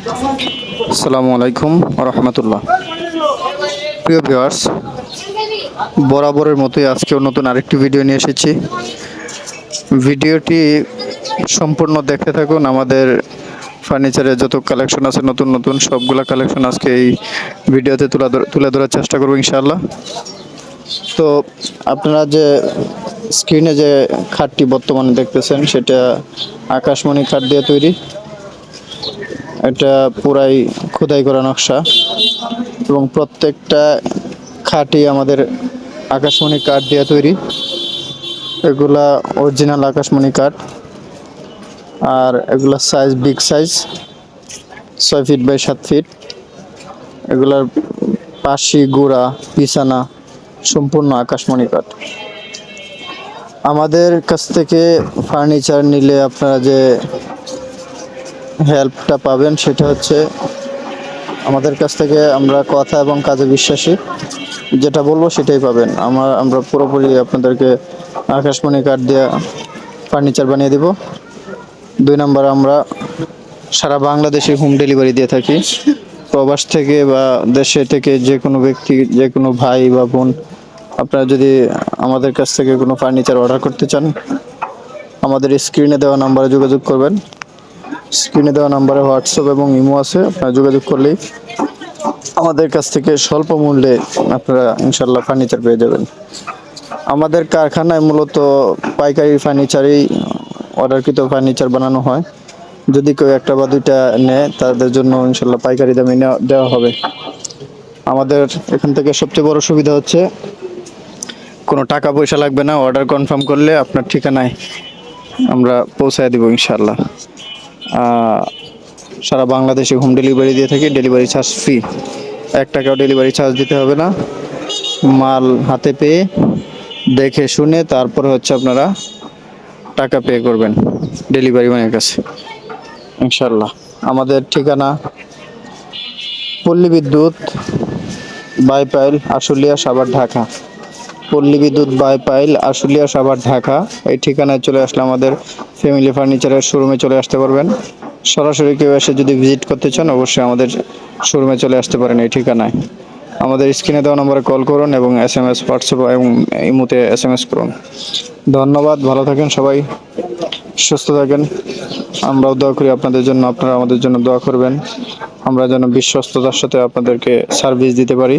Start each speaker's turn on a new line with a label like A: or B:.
A: আসসালামু আলাইকুম রহমতুল্লাহ। প্রিয় ভিউয়ার্স, বরাবরের মতোই আজকেও নতুন আরেকটি ভিডিও নিয়ে এসেছি। ভিডিওটি সম্পূর্ণ দেখতে থাকুন। আমাদের ফার্নিচারের যত কালেকশন আছে, নতুন নতুন সবগুলা কালেকশন আজকে এই ভিডিওতে তুলে তুলে ধরার চেষ্টা করব ইনশাআল্লাহ। তো আপনারা যে স্ক্রিনে যে খাটটি বর্তমানে দেখতেছেন, সেটা আকাশমণি খাট দিয়ে তৈরি। এটা পুরাই খোদাই করা নকশা। এবং প্রত্যেকটা খাটই আমাদের আকাশমণি কাঠ দিয়ে তৈরি। এগুলা অরিজিনাল আকাশমণি কাঠ। আর এগুলা সাইজ বিগ সাইজ ছয় ফিট বাই সাত ফিট এগুলার পাশি, গুড়া, বিছানা সম্পূর্ণ আকাশমণি কাঠ। আমাদের কাছ থেকে ফার্নিচার নিলে আপনারা যে হেল্পটা পাবেন, সেটা হচ্ছে আমাদের কাছ থেকে আমরা কথা এবং কাজে বিশ্বাসী। যেটা বলব সেটাই পাবেন। আমার, আমরা পুরোপুরি আপনাদেরকে আকাশমণি কাঠ দিয়ে ফার্নিচার বানিয়ে দিব। দুই নম্বর আমরা সারা বাংলাদেশে হোম ডেলিভারি দিয়ে থাকি। প্রবাস থেকে বা দেশে থেকে যে কোনো ব্যক্তি, যে কোনো ভাই বা বোন, আপনারা যদি আমাদের কাছ থেকে কোনো ফার্নিচার অর্ডার করতে চান, আমাদের স্ক্রিনে দেওয়া নাম্বারে যোগাযোগ করবেন। স্ক্রিনে দেওয়া নাম্বারে হোয়াটসঅ্যাপ এবং ইমো আছে, আপনারা যোগাযোগ করলেই আমাদের কাছ থেকে স্বল্প মূল্যে আপনারা ইনশাল্লাহ ফার্নিচার পেয়ে যাবেন। আমাদের কারখানায় মূলত পাইকারি ফার্নিচারই অর্ডারকৃত ফার্নিচার বানানো হয়। যদি কেউ একটা বা দুইটা নেয়, তাদের জন্য ইনশাল্লাহ পাইকারি দামে দেওয়া হবে। আমাদের এখান থেকে সবচেয়ে বড় সুবিধা হচ্ছে, কোনো টাকা পয়সা লাগবে না। অর্ডার কনফার্ম করলে আপনার ঠিকানায় আমরা পৌঁছায় দিব ইনশাল্লাহ সারা বাংলাদেশে হোম ডেলিভারি দিয়ে থাকি ডেলিভারি চার্জ ফ্রি এক টাকাও ডেলিভারি চার্জ দিতে হবে না। মাল হাতে পেয়ে, দেখে শুনে তারপরে হচ্ছে আপনারা টাকা পে করবেন ডেলিভারি ম্যানের কাছে। ইনশাল্লাহ আমাদের ঠিকানা পল্লী বিদ্যুৎ, বাইপাইল, আশুলিয়া, সাভার, ঢাকা। পল্লী বিদ্যুৎ বাইপাইল আশুলিয়া সাভার ঢাকা। এই ঠিকানায় চলে আসলে আমাদের ফ্যামিলি ফার্নিচারের শোরুমে চলে আসতে পারবেন। সরাসরি কেউ এসে যদি ভিজিট করতে চান, অবশ্যই আমাদের শোরুমে চলে আসতে পারেন এই ঠিকানায়। আমাদের স্ক্রিনে দেওয়া নম্বরে কল করুন এবং এস এম এস হোয়াটসঅ্যাপ এবং ইমুতে এস এম এস করুন। ধন্যবাদ, ভালো থাকেন সবাই, সুস্থ থাকেন। আমরাও দোয়া করি আপনাদের জন্য, আপনারা আমাদের জন্য দোয়া করবেন। আমরা যেন বিশ্বস্ততার সাথে আপনাদেরকে সার্ভিস দিতে পারি।